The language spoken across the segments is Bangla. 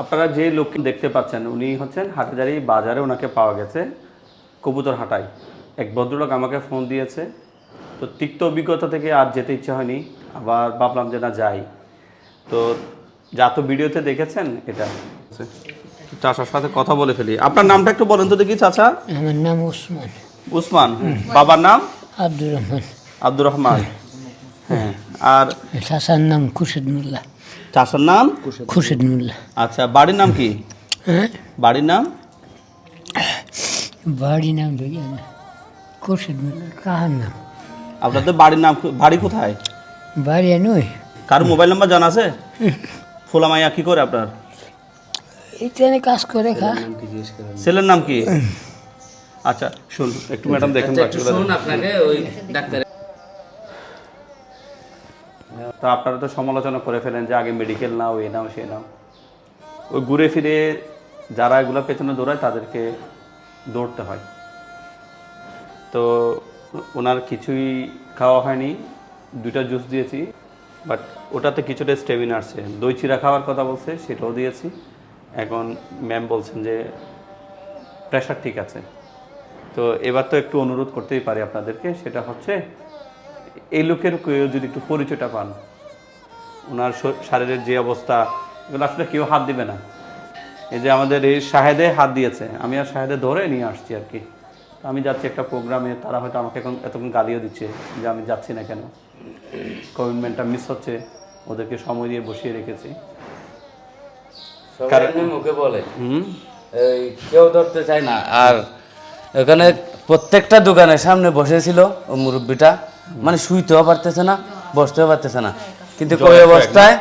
আপনারা যে লোককে দেখতে পাচ্ছেন উনি হচ্ছেন হাটাজারি বাজারে ওনাকে পাওয়া গেছে কবুতর হাটায় এক ভদ্রলোক আমাকে ফোন দিয়েছে। তো তিক্ত অভিজ্ঞতা থেকে আর যেতে ইচ্ছে হয়নি আবার ভাবলাম যে না যাই। তো যা তো ভিডিওতে দেখেছেন এটা। চাচার সাথে কথা বলে ফেলি। আপনার নামটা একটু বলেন তো দেখি চাচা। আমার নাম ওসমান। উসমান বাবার নাম? আব্দুর রহমান। আব্দুর রহমান। হ্যাঁ। আর চাচার নাম খুরশেদ মোল্লা। চাচার নাম? খুরশেদ মোল্লা আচ্ছা বাড়ির নাম কি? হ্যাঁ? বাড়ির নাম? বাড়ি নাম মোল্লা কাহার নাম? আপনাদের বাড়ির নাম বাড়ি কোথায়? বাড়ি নই কার মোবাইল নাম্বার জানা আছে? ফোলামাইয়া কি করে আপনার? এখানে কাজ করে খা। ছেলের নাম কি? আচ্ছা শুন একটু ম্যাডাম দেখেন বাচ্চাগুলো শুনুন আপনাকে ওই ডাক্তার তো আপনারা তো সমালোচনা করে ফেলেন যে আগে মেডিকেল নাও, এ নাও, সে নাও। ওই ঘুরে ফিরে যারা এগুলো পেছনে দৌড়ায়, তাদেরকে দৌড়তে হয়। তো ওনার কিছুই খাওয়া হয়নি, দুইটা জুস দিয়েছি, বাট ওটাতে কিছুটা স্টেমিন আসছে। দই চিরা খাওয়ার কথা বলছে, সেটাও দিয়েছি। এখন ম্যাম বলছেন যে প্রেশার ঠিক আছে। তো এবার তো একটু অনুরোধ করতেই পারি আপনাদেরকে, সেটা হচ্ছে এই লোকের কেউ যদি একটু পরিচয়টা পান ওনার শারীরের যে অবস্থা এগুলো আসলে কেউ হাত দিবে না। এই যে আমাদের এই শাহেদে হাত দিয়েছে আমি আর শাহেদে ধরে নিয়ে আসছি আর কি। আমি যাচ্ছি একটা প্রোগ্রামে তারা হয়তো আমাকে এখন এতক্ষণ গালিও দিচ্ছে যে আমি যাচ্ছি না কেন। কমিটমেন্টটা মিস হচ্ছে ওদেরকে সময় দিয়ে বসিয়ে রেখেছি। মুখে বলে। এই কেউ ধরতে চায় না। আর এখানে প্রত্যেকটা দোকানের সামনে বসেছিল ও মুরব্বিটা। মানে শুইতেও পারতেছে না বসতেও পারতেছে না। কিন্তু ওই? অবস্থায়।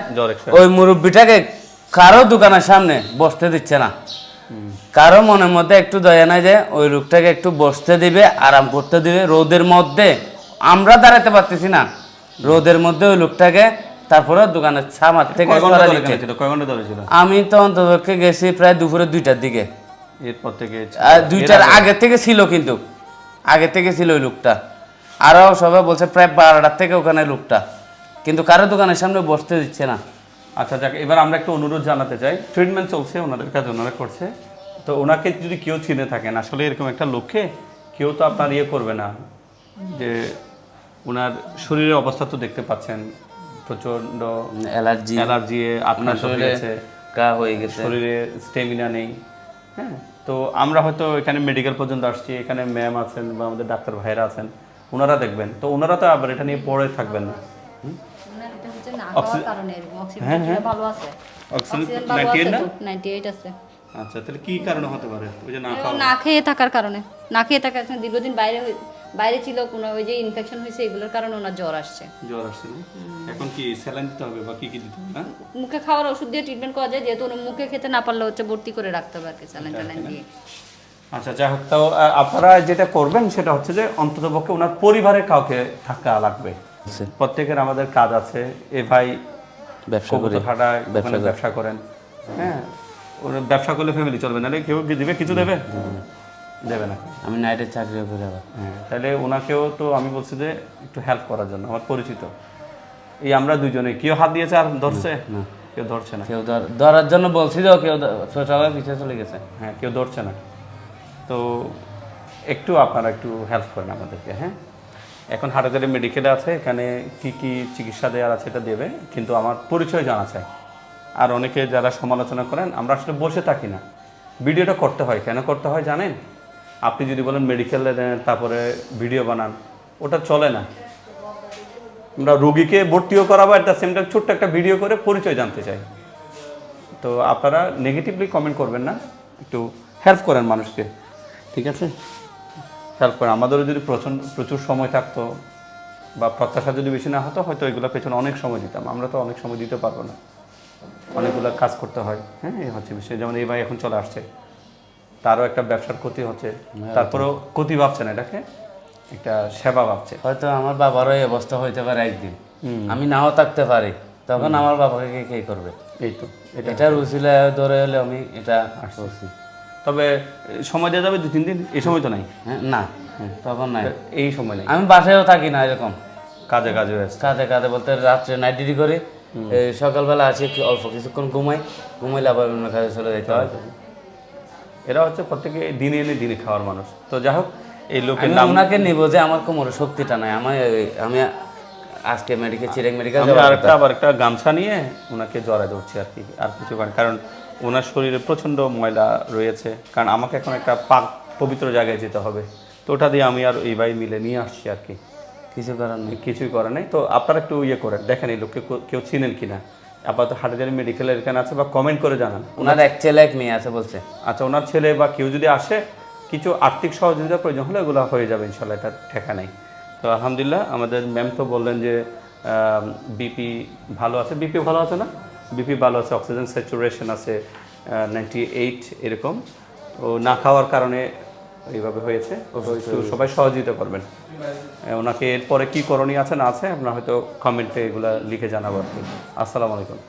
ওই মুরব্বিটাকে কারও দোকানের সামনে বসতে দিচ্ছে না। কারও মনের মধ্যে একটু দয়া নাই যে ওই লোকটাকে একটু বসতে দিবে আরাম করতে দিবে। রোদের মধ্যে আমরা দাঁড়াতে পারতেছি না। রোদের মধ্যে ওই লোকটাকে তারপরে দোকানের ছামার থেকে আমি তো অন্তপক্ষে গেছি প্রায় দুপুরে দুইটার দিকে। এরপর থেকে দুইটার আগে থেকে ছিল কিন্তু। আগে থেকে ছিল ওই লোকটা। আরও সবাই বলছে প্রায় বারোটার থেকে ওখানে লোকটা। কিন্তু কারও দোকানের সামনে বসতে দিচ্ছে না। আচ্ছা যাক এবার আমরা একটু অনুরোধ জানাতে চাই। ট্রিটমেন্ট চলছে ওনাদের কাজ ওনারা করছে। তো ওনাকে যদি কেউ চিনে থাকেন আসলে এরকম একটা লোককে কেউ তো আপনার ইয়ে করবে না। যে ওনার শরীরের অবস্থা তো দেখতে পাচ্ছেন প্রচণ্ড অ্যালার্জি। অ্যালার্জি আপনার শরীরে কা হয়ে গেছে। শরীরে স্টেমিনা নেই। হ্যাঁ তো আমরা হয়তো এখানে মেডিকেল পর্যন্ত আসছি এখানে ম্যাম আছেন বা আমাদের ডাক্তার ভাইরা আছেন। ওনারা দেখবেন। তো ওনারা তো আবার এটা নিয়ে পড়ে থাকবেন না। ওনার এটা হচ্ছে না খাওয়ার কারণে এরকম। হ্যাঁ, অক্সিজেন ভালো আছে। অক্সিজেন অক্সিজেন ভালো 98 আছে না? তো? 98 আছে। আচ্ছা তাহলে কি কারণে হতে পারে? ওই যে না না খেয়ে থাকার কারণে। না খেয়ে থাকার কারণে দীর্ঘদিন বাইরে বাইরে ছিল কোনো ওই যে ইনফেকশন হয়েছে এগুলোর কারণে ওনার জ্বর আসছে। জ্বর আসছে এখন কি স্যালাইন দিতে হবে বা কি কি দিতে হবে মুখে খাওয়ার ওষুধ দিয়ে ট্রিটমেন্ট করা যায় যেহেতু মুখে খেতে না পারলে হচ্ছে ভর্তি করে রাখতে হবে আর কি স্যালাইন ট্যালাইন দিয়ে। আচ্ছা যাই হোক তাও আপনারা যেটা করবেন সেটা হচ্ছে যে অন্তত পক্ষে ওনার পরিবারের কাউকে থাকা লাগবে। প্রত্যেকের আমাদের কাজ আছে। এ ভাই ব্যবসা করি। ব্যবসা করেন। হ্যাঁ ওরা ব্যবসা করলে ফ্যামিলি চলবে না। কেউ কি দিবে কিছু দেবে? দেবে না। আমি নাইটের চাকরিও করি আবার হ্যাঁ তাহলে ওনাকেও তো আমি বলছি যে একটু হেল্প করার জন্য আমার পরিচিত। এই আমরা দুজনে কেউ হাত দিয়েছে আর ধরছে? কেউ ধরছে না। কেউ ধর- ধরার জন্য বলছি তো কেউ সবাই পিছিয়ে চলে গেছে। হ্যাঁ কেউ ধরছে না। তো একটু আপনারা একটু হেল্প করেন আমাদেরকে হ্যাঁ? এখন হাটাজারি মেডিকেলে আছে, এখানে কি কি চিকিৎসা দেওয়ার আছে এটা দেবে কিন্তু আমার পরিচয় জানা চাই। আর অনেকে যারা সমালোচনা করেন, আমরা আসলে বসে থাকি না। ভিডিওটা করতে হয়, কেন করতে হয় জানেন? আপনি যদি বলেন মেডিকেলে নেন তারপরে ভিডিও বানান, ওটা চলে না। আমরা রুগীকে ভর্তিও করাবো একটা সেম টাইম ছোট্ট একটা ভিডিও করে পরিচয় জানতে চাই। তো আপনারা নেগেটিভলি কমেন্ট করবেন না, একটু হেল্প করেন মানুষকে। ঠিক আছে? হেল্প করেন আমাদেরও যদি প্রচণ্ড প্রচুর সময় থাকতো বা প্রত্যাশা যদি বেশি না হতো হয়তো এগুলো পেছনে অনেক সময় দিতাম। আমরা তো অনেক সময় দিতে পারব না। অনেকগুলো কাজ করতে হয়। হ্যাঁ এই হচ্ছে বিষয়। যেমন এই ভাই এখন চলে আসছে। তারও একটা ব্যবসার ক্ষতি হচ্ছে। তারপরেও ক্ষতি ভাবছে না এটাকে। একটা সেবা ভাবছে। হয়তো আমার বাবারও এই অবস্থা হইতে পারে একদিন। আমি নাও থাকতে পারি। তখন আমার বাবাকে কে কে করবে? এই তো এটা এটা রুচিলে ধরে হলে আমি এটা করছি। তবে সময় দেওয়া যাবে দু তিন দিন? এই সময় তো নাই? হ্যাঁ না। তখন নাই। এই সময় নেই। আমি বাসায়ও থাকি না এরকম। কাজে কাজে কাজে কাঁধে বলতে রাত্রে নাইট ডিউটি করি। সকালবেলা আসি একটু অল্প কিছুক্ষণ ঘুমাই। ঘুমাইলে আবার অন্য কাজে চলে যেতে হয়। এরা হচ্ছে প্রত্যেকে দিনে এনে দিনে খাওয়ার মানুষ। তো যাই হোক এই লোকের নাম ওনাকে নিব যে আমার কোমরে শক্তিটা নাই। আমি আমি আজকে মেডিকেল চিরেং মেডিকেল আমি আরেকটা আবার একটা গামছা নিয়ে ওনাকে জড়ায় ধরছি আর কি আর কিছু কারণ কারণ ওনার শরীরে প্রচণ্ড ময়লা রয়েছে কারণ আমাকে এখন একটা পাক পবিত্র জায়গায় যেতে হবে তো ওটা দিয়ে আমি আর এই ভাই মিলে নিয়ে আসছি আর কি। কিছু কারণ নেই। কিছুই করে নাই তো আপনারা একটু ইয়ে করেন দেখেন এই লোককে কেউ চিনেন কিনা আপাতত হাটাজারি মেডিকেলের এখানে আছে বা কমেন্ট করে জানান। ওনার এক ছেলে এক মেয়ে আছে বলছে। আচ্ছা ওনার ছেলে বা কেউ যদি আসে কিছু আর্থিক সহযোগিতার প্রয়োজন হলে এগুলো হয়ে যাবে ইনশাল্লাহ এটা ঠেকা নেই। তো আলহামদুলিল্লাহ আমাদের ম্যাম তো বললেন যে বিপি ভালো আছে। বিপি ভালো আছে না? বিপি ভালো আছে অক্সিজেন স্যাচুরেশন আছে নাইনটি এইট এরকম। ও না খাওয়ার কারণে এইভাবে হয়েছে। একটু সবাই সহযোগিতা করবেন। ওনাকে এরপরে কী করণীয় আছে না আছে আপনার হয়তো কমেন্টে এগুলো লিখে জানাব আর কি। আসসালামু আলাইকুম।